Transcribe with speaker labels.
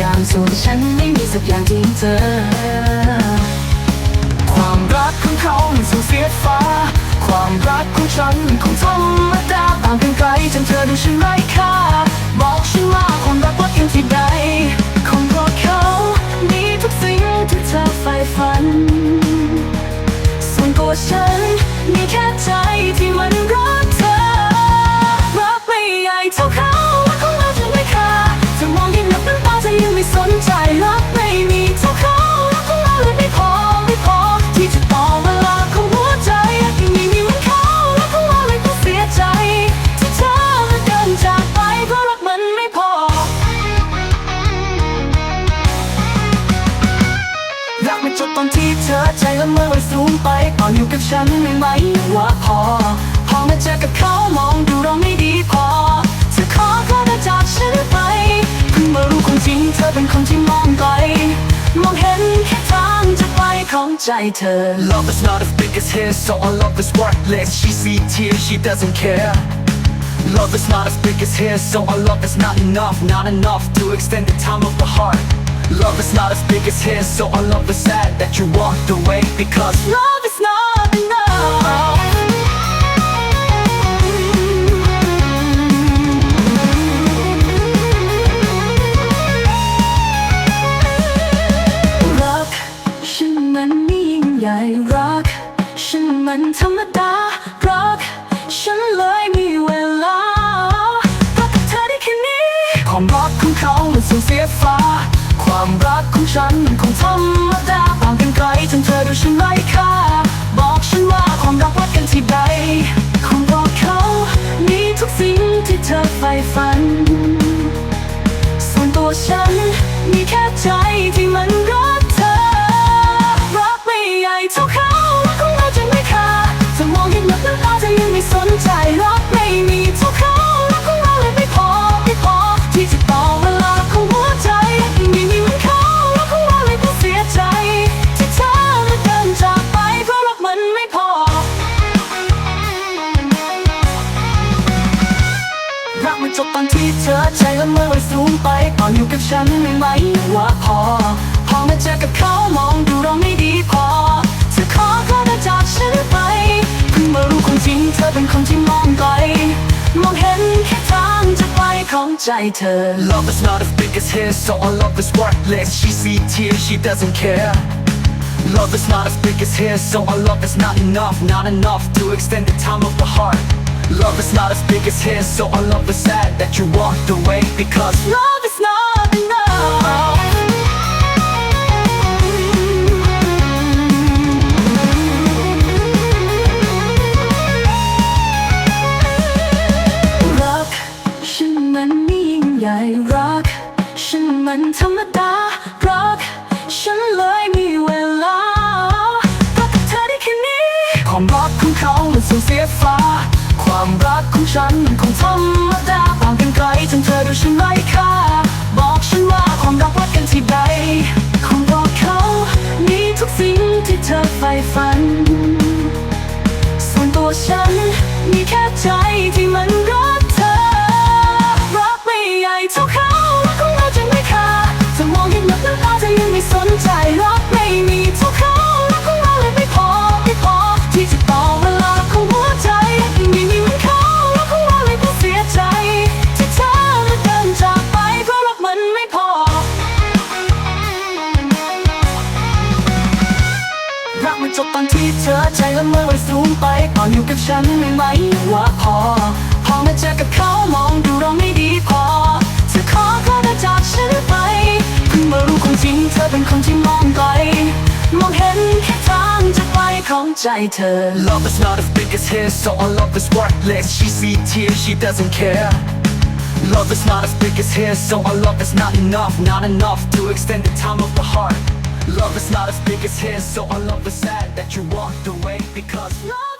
Speaker 1: ยามส่วนฉันไม่มีสักอย่างที่เธอ
Speaker 2: ความรักของเขาไม่สูญเสียฟ้า ความรักของฉันคงธรรมดาต่างกันไกลจนเธอดูฉันไร้ค่า ใจละเมอไว้สูงไปตอนอยู่กับฉันไม่ไหมว่าพอ พอมาเจอกับเขามองดูเราไม่ดีพอเธอขอเธอจากฉันไปเพิ่งมารู้ความจริงเธอเป็นคนที่มองไกลมองเห็นแค่ทางจะไปของใจเธอ
Speaker 3: Love is not as big as his, so our love is worthless. She see tears, she doesn't care. Love is not as big as his, so our love is not enough, not enough to extend the time of the heart. Love is not as big as his, so our love is sad you walked away because
Speaker 2: Love is not enough รักฉันมันไม่ยิ่งใหญ่รัก ฉันมันธรรมดา รัก ฉันเลยมีเวลารักกับเธอได้แค่นี้ความรักของเขามันสูญเสียฟ้า ความรักของฉันคงธรรมดาต่างกันไกลจนเธอดูฉันไร้ค่าบอกฉันว่าความรักวัดกันที่ใดคงบอกเขามีทุกสิ่งที่เธอใฝ่ฝัน ส่วนตัวฉันมีแค่ใจที่มันรัก มันจบตอนที่เธอใจละเมอไว้สูงไปตอนอยู่กับฉันไม่ไหมว่าพอ พอมาเจอกับเขามองดูเราไม่ดีพอเธอขอเธอเดินจากฉันไปเพิ่งมารู้ความจริงเธอเป็นคนที่มองไกลมองเห็นแค่ทางจะไปของใจเธอ
Speaker 3: love is not as big as his, so our love is worthless. She see tears, she doesn't care. Love is not as big as his, so our love is not enough, not enough to extend the time of the heart. Love is not as big as his, so our love is sad that you walked away because
Speaker 2: Love is not enough รักฉันมันไม่ยิ่งใหญ่รัก ฉันมันธรรมดา รัก ฉันเลยมีเวลารักกับเธอได้แค่นี้ ความรักของเขามันสูญเสียฟ้า ความรักของฉันคงธรรมดาต่างกันไกลจนเธอดูฉันไร้ค่าบอกฉันว่าความรักวัดกันที่ใดของบอกเขามีทุกสิ่งที่เธอใฝ่ฝัน ส่วนตัวฉันมีแค่ใจที่มันรักเธอ รักไม่ใหญ่เท่าเขารักของเราจะไม่ขาจะมองยิ่งนักน้ำตาจะยังไม่สนใจรัก จบตอนที่เธอใจละเมอไว้สูงไปตอนอยู่กับฉันไม่ไหมว่าพอ พอมาเจอกับเขามองดูเราไม่ดีพอ เธอขอเธอจากฉันไปเพิ่งมารู้ความจริงเธอเป็นคนที่มองไกลมองเห็นแค่ทางจะไปของใจเธอ
Speaker 3: love is not as big as his, so our love is worthless. She see tears, she doesn't care. Love is not as big as his, so our love is not enough, not enough to extend the time of the heart. Love is not as big as his, so our love is sad that you walked away because
Speaker 2: Love